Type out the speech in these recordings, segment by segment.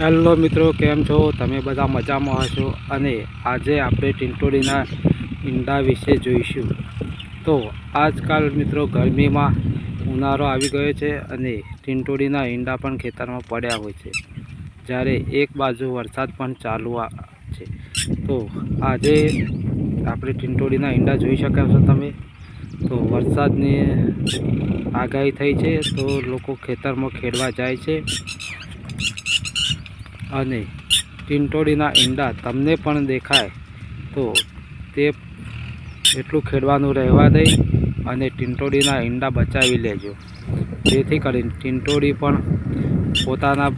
Hello મિત્રો, કેમ છો? તમે બધા મજામાં હશો? અને આજે આપણે ટીંટોડીના ઈંડા વિશે જોઈશું. તો આજકાલ મિત્રો ગરમીમાં ઉનાળો આવી ગયો છે અને ટીંટોડીના ઈંડા પણ ખેતરમાં પડ્યા હોય છે. જ્યારે એક બાજુ વરસાદ પણ ચાલુ છે. તો આજે આપણે ટીંટોડીના ઈંડા જોઈ શક્યા છો તમે? તો વરસાદની આગાહી થઈ છે તો લોકો ખેતરમાં ખેડવા જાય છે. અને ટીંટોળીના ઈંડા તમને પણ દેખાય. તો તે એટલું ખેડવાનું રહેવા દઈ અને ટીંટોળીના ઈંડા બચાવી લેજો. જેથી કરીને ટીંટોળી પણ પોતાના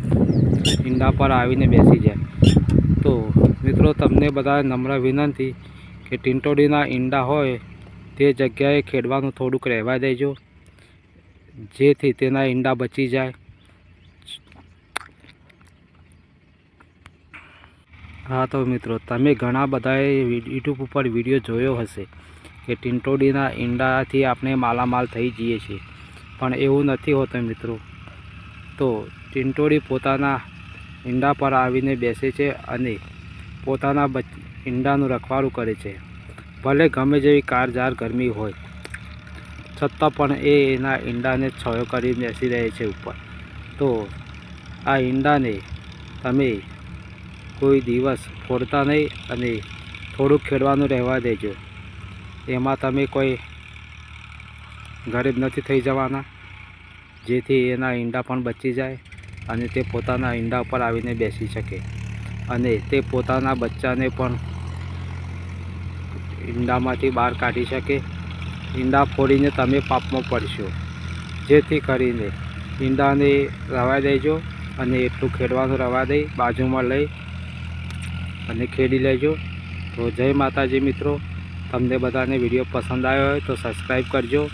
ઈંડા પર આવીને બેસી જાય. તો મિત્રો, તમને બધા નમ્ર વિનંતી કે ટીંટોળીના ઈંડા હોય તે જગ્યાએ ખેડવાનું થોડુંક રહેવા દેજો. જેથી તેના ઈંડા બચી જાય. હા તો મિત્રો, તમે ઘણા બધાએ યુટ્યુબ ઉપર વીડિયો જોયો હશે કે ટીંટોડીના ઈંડાથી આપણે માલામાલ થઈ જઈએ છીએ. પણ એવું નથી હોતું મિત્રો. તો ટીંટોડી પોતાના ઈંડા પર આવીને બેસે છે અને પોતાના બચ, ઈંડાનું રખવાડું કરે છે. ભલે ગમે જેવી કારજાર ગરમી હોય, છતાં પણ એ એના ઈંડાને છયો કરી બેસી રહે છે ઉપર. તો આ ઈંડાને તમે કોઈ દિવસ ફોડતા નહીં અને થોડુંક ખેડવાનું રહેવા દેજો. એમાં તમે કોઈ ગરીબ નથી થઈ જવાના. જેથી એના ઈંડા પણ બચી જાય અને તે પોતાના ઈંડા ઉપર આવીને બેસી શકે. અને તે પોતાના બચ્ચાને પણ ઈંડામાંથી બહાર કાઢી શકે. ઈંડા ફોડીને તમે પાપમાં પડશો. જેથી કરીને ઈંડાને રવા દેજો અને એટલું ખેડવાનું રવા દઈ બાજુમાં લઈ અને ખેડી લેજો. તો જય માતાજી મિત્રો. તમને બધાને વીડિયો પસંદ આવ્યો હોય તો સબસ્ક્રાઈબ કરજો.